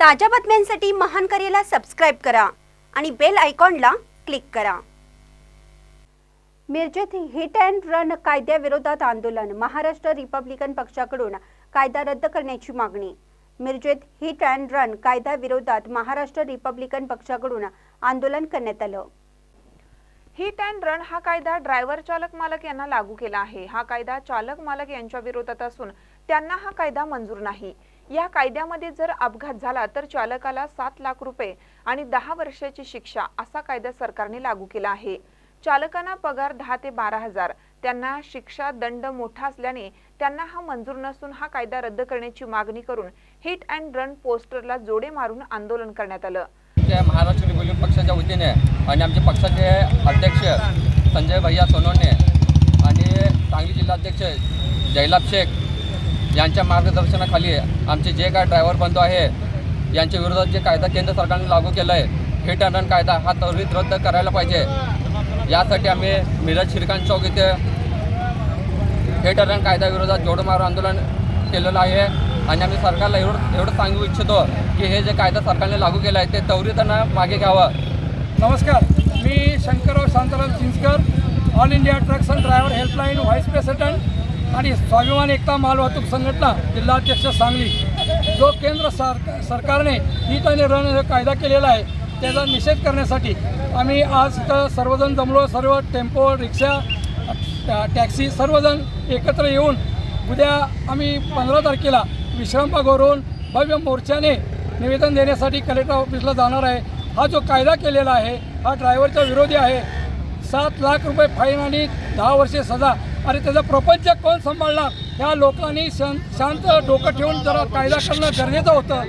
ताज्या बातम्यांसाठी महान करेला सबस्क्राईब करा आणि बेल आयकॉनला क्लिक करा. मिरजेत हिट अँड रन कायद्याविरोधात आंदोलन महाराष्ट्र रिपब्लिकन पक्षाकडून कायदा रद्द करण्याची मागणी. मिरजेत हिट अँड रन कायद्याविरोधात महाराष्ट्र रिपब्लिकन पक्षाकडून आंदोलन करण्यात आलं. हिट अँड रन हा कायदा ड्रायव्हर चालक मालक यांना लागू केला आहे. हा कायदा चालक मालक यांच्या विरोधात असून त्यांना हा कायदा मंजूर नाही. या कायद्यामध्ये जर अपघात झाला तर चालकाला सात लाख रुपये आणि दहा वर्षाची शिक्षा असा कायदा सरकारने लागू केला आहे. चालकांना पगार दहा ते बारा हजार. त्यांना शिक्षा दंड मोठा असल्याने त्यांना हा मंजूर नसून हा कायदा रद्द करण्याची मागणी करून हिट अँड रन पोस्टरला जोडे मारून आंदोलन करण्यात आलं. आमच्या महाराष्ट्र रिपब्लिक पक्षाच्या वतीने आणि आमचे पक्षाचे अध्यक्ष संजय भैया सोनवणे आणि सांगली जिल्हाध्यक्ष जयलाभ शेख यांच्या मार्गदर्शनाखाली आमचे जे काय ड्रायव्हर बंधू आहे यांच्या विरोधात जे कायदा केंद्र सरकारने लागू केला आहे हे अँड रन कायदा हा त्वरित रद्द करायला पाहिजे. यासाठी आम्ही मिरज श्रीकांत चौक इथे हे अँड रन कायद्याविरोधात जोडमारो आंदोलन केलेलं आहे. आणि आम्ही सरकारला एवढं एवढं सांगू इच्छितो की हे जे कायदा सरकारने लागू केलं आहे ते त्वरितनं मागे घ्यावं. नमस्कार. मी Shankarrao Shantaram Chinchkar all India trucks and driver helpline vice president आणि स्वाभिमान एकता मालवाहतूक संघटना जिल्हाध्यक्ष सांगली. जो केंद्र सर सरकारने हित आणि कायदा केलेला आहे त्याचा निषेध करण्यासाठी आम्ही आज इथं सर्वजण जमलो. सर्व टेम्पो रिक्षा टॅक्सी सर्वजण एकत्र येऊन उद्या आम्ही पंधरा तारखेला विश्रामबागवरून भव्य मोर्चाने निवेदन देण्यासाठी कलेक्टर ऑफिसला जाणार आहे. हा जो कायदा केलेला आहे हा ड्रायव्हरचा विरोधी आहे. सात लाख रुपये फाईन आणि दहा वर्षे सजा. आणि त्याचा प्रपंच कोण सांभाळणार? ह्या लोकांनी शां शांत डोकं ठेवून जरा कायदा करणं गरजेचं होतं.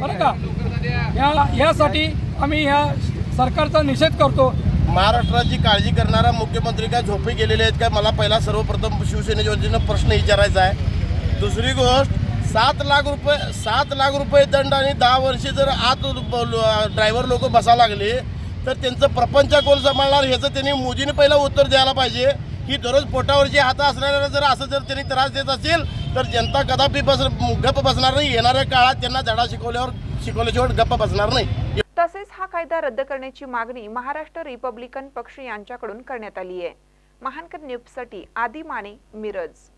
बरं का? या यासाठी आम्ही ह्या सरकारचा निषेध करतो. महाराष्ट्राची काळजी करणारा मुख्यमंत्री काय झोपी गेलेले आहेत काय मला पहिला सर्वप्रथम शिवसेनेच्या वतीनं प्रश्न विचारायचा आहे. दुसरी गोष्ट सात लाख रुपये सात लाख रुपये दंड आणि दहा वर्षे जर आत ड्रायव्हर लोक बसा लागले तर त्यांचं प्रपंच कोण सांभाळणार ह्याचं त्यांनी मोदीने पहिला उत्तर द्यायला पाहिजे. की दररोज पोटावरची हात असणाऱ्याला जर असं जर त्यांनी त्रास देत असेल तर जनता कदापि बस गप्प बसणार नाही. येणाऱ्या काळात त्यांना धडा शिकवल्यावर शिकवल्याशिवाय गप्प बसणार नाही. तसेच हा कायदा रद्द करण्याची मागणी महाराष्ट्र रिपब्लिकन पक्ष यांच्याकडून करण्यात आली आहे. महानकर न्यूजसाठी आदी माने मिरज.